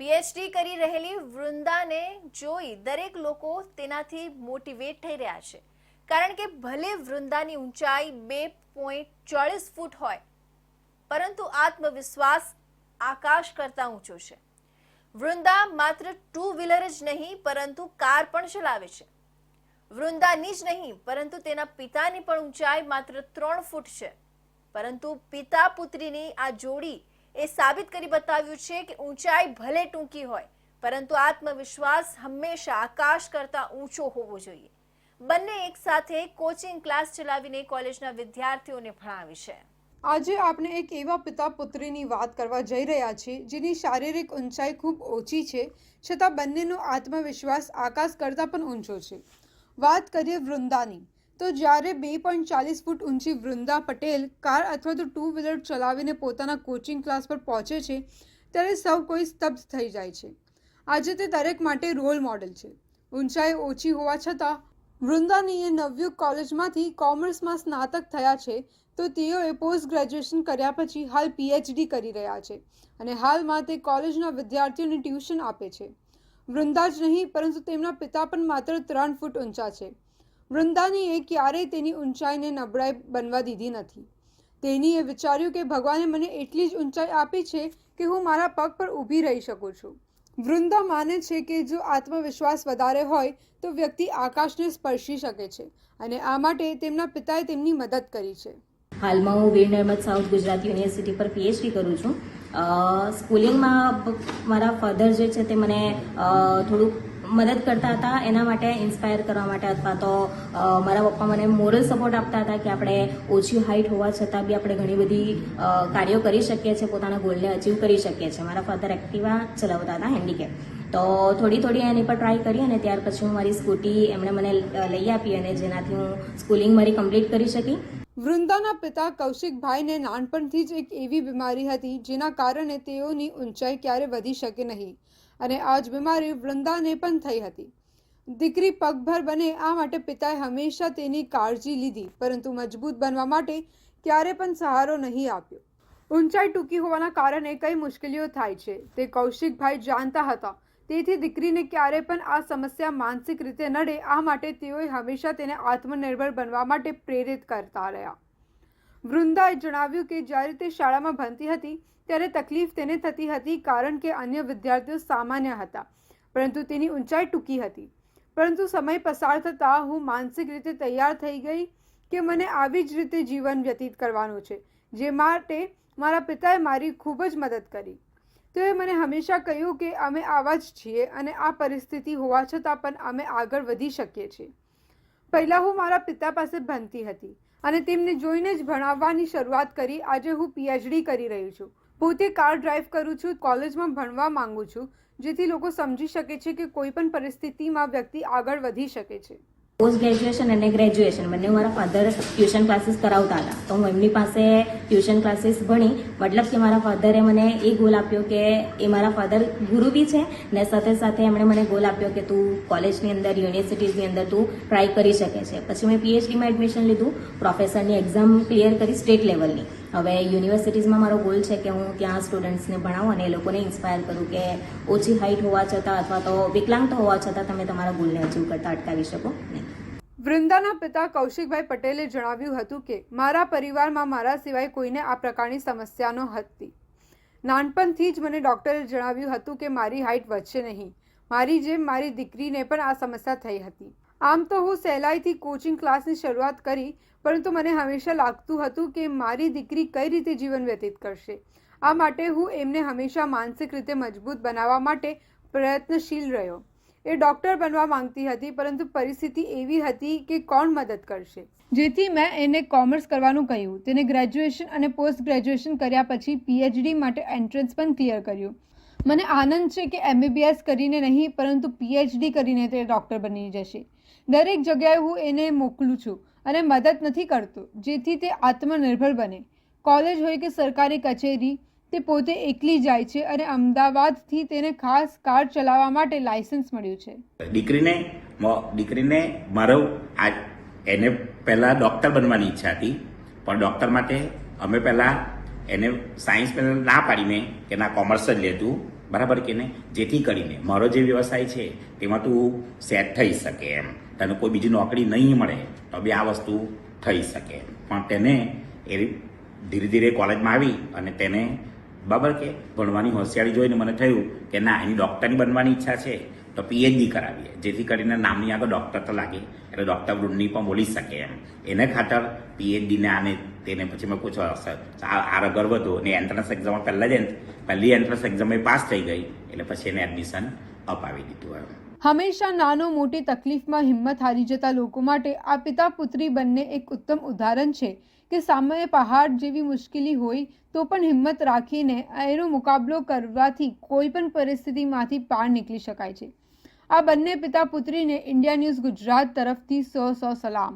PhD કરી રહેલી વૃંદાને જોઈ દરેક લોકો તેનાથી મોટિવેટ થઈ રહ્યા છે. કારણ કે ભલે વૃંદાની ઊંચાઈ બે પોઈન્ટ ચોળીસ ફૂટ હોય, પરંતુ આત્મવિશ્વાસ આકાશ કરતા ઊંચો છે. વૃંદા માત્ર ટુ વ્હીલર જ નહીં, પરંતુ કાર પણ ચલાવે છે. વૃંદાની જ નહીં, પરંતુ તેના પિતાની પણ ઊંચાઈ માત્ર ત્રણ ફૂટ છે. પરંતુ પિતા પુત્રીની આ જોડી એ સાબિત કરી બતાવ્યું છે કે ઊંચાઈ ભલે ટૂંકી હોય, પરંતુ આત્મવિશ્વાસ હંમેશા આકાશ કરતા ઊંચો હોવો જોઈએ. બંને એક સાથે કોચિંગ ક્લાસ ચલાવીને કોલેજના વિદ્યાર્થીઓને ભણાવી છે. આજે આપણે એક એવા પિતા પુત્રીની વાત કરવા જઈ રહ્યા છીએ, જેની શારીરિક ઊંચાઈ ખૂબ ઓછી છે, છતાં બંનેનો આત્મવિશ્વાસ આકાશ કરતાં પણ ઊંચો છે. વાત કરીએ વૃંદાની. તો જ્યારે બે પોઈન્ટ ચાલીસ ફૂટ ઊંચી વૃંદા પટેલ કાર અથવા તો ટુ વ્હીલર ચલાવીને પોતાના કોચિંગ ક્લાસ પર પહોંચે છે, ત્યારે સૌ કોઈ સ્તબ્ધ થઈ જાય છે. આજે તે દરેક માટે રોલ મોડેલ છે. ઊંચાઈ ઓછી હોવા છતાં વૃંદાનીએ નવયુગ કોલેજમાંથી કોમર્સમાં સ્નાતક થયા છે, તો તેઓએ પોસ્ટ ગ્રેજ્યુએશન કર્યા પછી હાલ પીએચડી કરી રહ્યા છે અને હાલમાં તે કોલેજના વિદ્યાર્થીઓને ટ્યુશન આપે છે. વૃંદા જ નહીં, પરંતુ તેમના પિતા પણ માત્ર ત્રણ ફૂટ ઊંચા છે. વૃંદાનીએ ક્યારેય તેની ઊંચાઈને નબળાઈ બનવા દીધી નથી. તેનીએ વિચાર્યું કે ભગવાને મને એટલી જ ઊંચાઈ આપી છે કે હું મારા પગ પર ઊભી રહી શકું છું. વૃંદા માને છે કે જો આત્મવિશ્વાસ વધારે હોય તો વ્યક્તિ આકાશને સ્પર્શી શકે છે અને આ માટે તેમના પિતાએ તેમની મદદ કરી છે. હાલમાં હું વીર નર્મદ સાઉથ ગુજરાત યુનિવર્સિટી પર પીએચડી કરું છું. સ્કૂલિંગમાં મારા ફાધર જે છે તે મને થોડુંક મદદ કરતા હતા, એના માટે ઇન્સ્પાયર કરવા માટે અથવા તો મારા પપ્પા મને મોરલ સપોર્ટ આપતા હતા કે આપણે ઓછી હાઇટ હોવા છતાં બી આપણે ઘણી બધી કાર્યો કરી શકીએ છીએ, પોતાના ગોલને અચીવ કરી શકીએ છીએ. મારા ફાધર એક્ટિવા ચલાવતા હતા હેન્ડીકેપ તો થોડી થોડી એની પર ટ્રાય કરી અને ત્યાર પછી હું મારી સ્કૂટી એમણે મને લઈ આપી અને જેનાથી હું સ્કૂલિંગ મારી કમ્પ્લીટ કરી શકી. વૃંદાના પિતા કૌશિકભાઈને નાનપણથી જ એક એવી બીમારી હતી જેના કારણે તેઓની ઊંચાઈ ક્યારે વધી શકે નહીં. અને આ જ બીમારી વૃંદાને પણ થઈ હતી. દીકરી પગભર બને આ માટે પિતાએ હંમેશા તેની કાળજી લીધી, પરંતુ મજબૂત બનવા માટે ક્યારે પણ સહારો નહીં આપ્યો. ઊંચાઈ ટૂંકી હોવાના કારણે કઈ મુશ્કેલીઓ થાય છે, તે કૌશિકભાઈ જાણતા હતા. તેથી દીકરીને ક્યારે પણ આ સમસ્યા માનસિક રીતે નડે, આ માટે તેઓએ હંમેશા તેને આત્મનિર્ભર બનવા માટે પ્રેરિત કરતા રહ્યા. વૃંદાએ જણાવ્યું કે જ્યારે તે શાળામાં ભણતી હતી, ત્યારે તકલીફ તેને થતી હતી કારણ કે અન્ય વિદ્યાર્થીઓ સામાન્ય હતા, પરંતુ તેની ઊંચાઈ ટૂંકી હતી. પરંતુ સમય પસાર થતાં હું માનસિક રીતે તૈયાર થઈ ગઈ કે મને આવી જ રીતે જીવન વ્યતીત કરવાનું છે, જે માટે મારા પિતાએ મારી ખૂબ જ મદદ કરી. તેઓએ મને હંમેશા કહ્યું કે અમે આવા જ છીએ અને આ પરિસ્થિતિ હોવા છતાં પણ અમે આગળ વધી શકીએ છીએ. પહેલાં હું મારા પિતા પાસે ભણતી હતી અને તેમને જોઈને જ ભણાવવાની શરૂઆત કરી. આજે હું પીએચડી કરી રહી છું. પોતે કાર ડ્રાઈવ કરું છું, કોલેજમાં ભણવા માંગુ છું, જેથી લોકો સમજી શકે છે કે કોઈ પણ પરિસ્થિતિમાં વ્યક્તિ આગળ વધી શકે છે. પોસ્ટ ગ્રેજ્યુએશન અને ગ્રેજ્યુએશન બંને મારા ફાધર ટ્યુશન ક્લાસીસ કરાવતા હતા. તો હું એમની પાસે ટ્યુશન ક્લાસીસ ભણી, મતલબ કે મારા ફાધરે મને એ ગોલ આપ્યો કે એ મારા ફાધર ગુરુ બી છે, ને સાથે સાથે એમણે મને ગોલ આપ્યો કે તું કોલેજની અંદર યુનિવર્સિટીઝની અંદર તું ટ્રાય કરી શકે છે. પછી મેં પીએચડીમાં એડમિશન લીધું. પ્રોફેસરની એક્ઝામ ક્લિયર કરી સ્ટેટ લેવલની હવે યુનિવર્સિટીઝમાં મારો ગોલ છે કે હું ત્યાં સ્ટુડન્ટ્સને ભણાવું અને એ લોકોને ઇન્સ્પાયર કરું કે ઓછી હાઇટ હોવા છતાં અથવા તો વિકલાંગ તો હોવા છતાં તમે તમારા ગોલને અચીવ કરતા અટકાવી શકો નહીં. વૃંદાના પિતા કૌશિકભાઈ પટેલે જણાવ્યું હતું કે, મારા પરિવારમાં મારા સિવાય કોઈને આ પ્રકારની સમસ્યા હતી નાનપણથી જ મને ડૉક્ટરે જણાવ્યું હતું કે, મારી હાઇટ વધશે નહીં. મારી જેમ મારી દીકરીને પણ આ સમસ્યા થઈ હતી. આમ તો હું સહેલાઈથી કોચિંગ ક્લાસની શરૂઆત કરી, પરંતુ મને હંમેશા લાગતું હતું કે મારી દીકરી કઈ રીતે જીવન વ્યતીત કરશે. આ માટે હું એમને હંમેશા માનસિક રીતે મજબૂત બનાવવા માટે પ્રયત્નશીલ રહ્યો. એ ડૉક્ટર બનવા માંગતી હતી, પરંતુ પરિસ્થિતિ એવી હતી કે કોણ મદદ કરશે? જેથી મેં એને કોમર્સ કરવાનું કહ્યું. તેને ગ્રેજ્યુએશન અને પોસ્ટ ગ્રેજ્યુએશન કર્યા પછી પીએચડી માટે એન્ટ્રન્સ પણ ક્લિયર કર્યું. મને આનંદ છે કે એમબીબીએસ કરીને નહીં, પરંતુ પીએચડી કરીને તે ડૉક્ટર બની જશે. દરેક જગ્યાએ હું એને મોકલું છું અને મદદ નથી કરતો, જેથી તે આત્મનિર્ભર બને. કોલેજ હોય કે સરકારી કચેરી, તે પોતે એકલી જાય છે અને અમદાવાદથી તેને ખાસ કાર ચલાવવા માટે લાયસન્સ મળ્યું છે. દીકરીને દીકરીને મારો આ, એને પહેલાં ડૉક્ટર બનવાની ઈચ્છા હતી, પણ ડૉક્ટર માટે અમે પહેલાં એને સાયન્સ પહેલાં ના પાડીને કે ના કોમર્સ જ લેતું. બરાબર કે ને જેથી કરીને મારો જે વ્યવસાય છે, તેમાં તું સેટ થઈ શકે એમ. તને કોઈ બીજી નોકરી નહીં મળે, તો બી આ વસ્તુ થઈ શકે પણ તેને એ ધીરે ધીરે કોલેજમાં આવી અને તેને બરાબર કે ભણવાની હોશિયારી જોઈને મને થયું કે ના, એની ડૉક્ટરની બનવાની ઈચ્છા છે. તો પીએચડી કરાવીએ. જેથી કરીને નામની આગળ ડૉક્ટર તો લાગે. એટલે ડૉક્ટર વૃંદની પણ બોલી શકે એમ. એને ખાતર પીએચડીને આને તેને પછી મેં પૂછો આ આગળ વધુ ને એન્ટ્રન્સ એક્ઝામમાં પહેલાં જ પહેલી એન્ટ્રન્સ એક્ઝામ પાસ થઈ ગઈ. એટલે પછી એને એડમિશન અપાવી દીધું એમ. હંમેશા નાનો મોટી તકલીફમાં હિંમત હારી જતા લોકો માટે આ પિતા પુત્રી બંને એક ઉત્તમ ઉદાહરણ છે કે સામે પહાડ જેવી મુશ્કેલી હોય તો પણ હિંમત રાખીને એનો મુકાબલો કરવાથી કોઈ પણ પરિસ્થિતિમાંથી પાર નીકળી શકાય છે. આ બંને પિતા પુત્રીને ઇન્ડિયા ન્યૂઝ ગુજરાત તરફથી સો સો સલામ.